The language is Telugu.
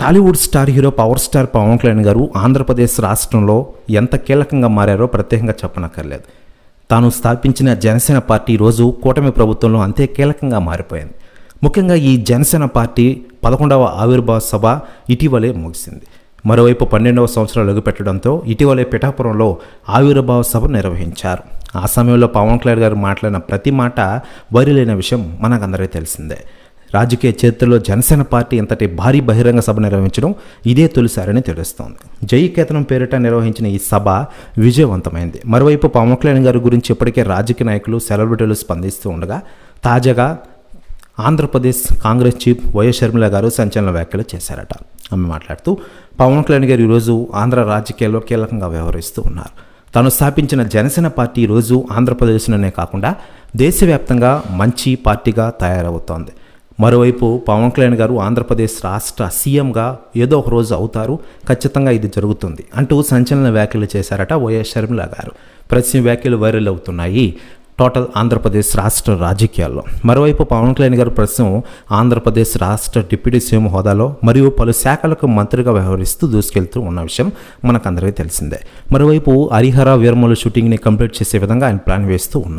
Tollywood star hero power star Pawan Kalyan garu Andhra Pradesh రాష్ట్రంలో ఎంత కీలకంగా మారారో ప్రత్యేకంగా చెప్పనక్కర్లేదు. తాను స్థాపించిన జనసేన పార్టీ రోజు కూటమి ప్రభుత్వంలో అంతే కీలకంగా మారిపోయింది. ముఖ్యంగా ఈ జనసేన పార్టీ పదకొండవ ఆవిర్భావ సభ ఇటీవలే ముగిసింది. మరోవైపు పన్నెండవ సంవత్సరాలు పెట్టడంతో ఇటీవలే పిఠాపురంలో ఆవిర్భావ సభ నిర్వహించారు. ఆ సమయంలో పవన్ కళ్యాణ్ గారు మాట్లాడిన ప్రతి మాట వైరలైన విషయం మనకందరికీ తెలిసిందే. రాజకీయ చరిత్రలో జనసేన పార్టీ ఇంతటి భారీ బహిరంగ సభ నిర్వహించడం ఇదే తొలిసారని తెలుస్తోంది. జయకేతనం పేరిట నిర్వహించిన ఈ సభ విజయవంతమైంది. మరోవైపు పవన్ కళ్యాణ్ గారి గురించి ఇప్పటికే రాజకీయ నాయకులు సెలబ్రిటీలు స్పందిస్తూ ఉండగా తాజాగా ఆంధ్రప్రదేశ్ కాంగ్రెస్ చీఫ్ వైఎస్ షర్మిల గారు సంచలన వ్యాఖ్యలు చేశారట. ఆమె మాట్లాడుతూ పవన్ కళ్యాణ్ గారు ఈరోజు ఆంధ్ర రాజకీయాల్లో కీలకంగా వ్యవహరిస్తూ ఉన్నారు. తాను స్థాపించిన జనసేన పార్టీ ఈరోజు ఆంధ్రప్రదేశ్లోనే కాకుండా దేశవ్యాప్తంగా మంచి పార్టీగా తయారవుతోంది. మరోవైపు పవన్ కళ్యాణ్ గారు ఆంధ్రప్రదేశ్ రాష్ట్ర సీఎంగా ఏదో ఒక రోజు అవుతారు. ఖచ్చితంగా ఇది జరుగుతుంది అంటూ సంచలన వ్యాఖ్యలు చేశారట వైఎస్ షర్మిల గారు. ప్రతి వ్యాఖ్యలు వైరల్ అవుతున్నాయి. టోటల్ ఆంధ్రప్రదేశ్ రాష్ట్ర రాజకీయాల్లో. మరోవైపు పవన్ కళ్యాణ్ గారు ప్రస్తుతం ఆంధ్రప్రదేశ్ రాష్ట్ర డిప్యూటీ సీఎం హోదాలో మరియు పలు శాఖలకు మంత్రిగా వ్యవహరిస్తూ దూసుకెళ్తూ ఉన్న విషయం మనకందరికీ తెలిసిందే. మరోవైపు హరిహర వీరమలు షూటింగ్ని కంప్లీట్ చేసే విధంగా ఆయన ప్లాన్ వేస్తూ ఉన్నారు.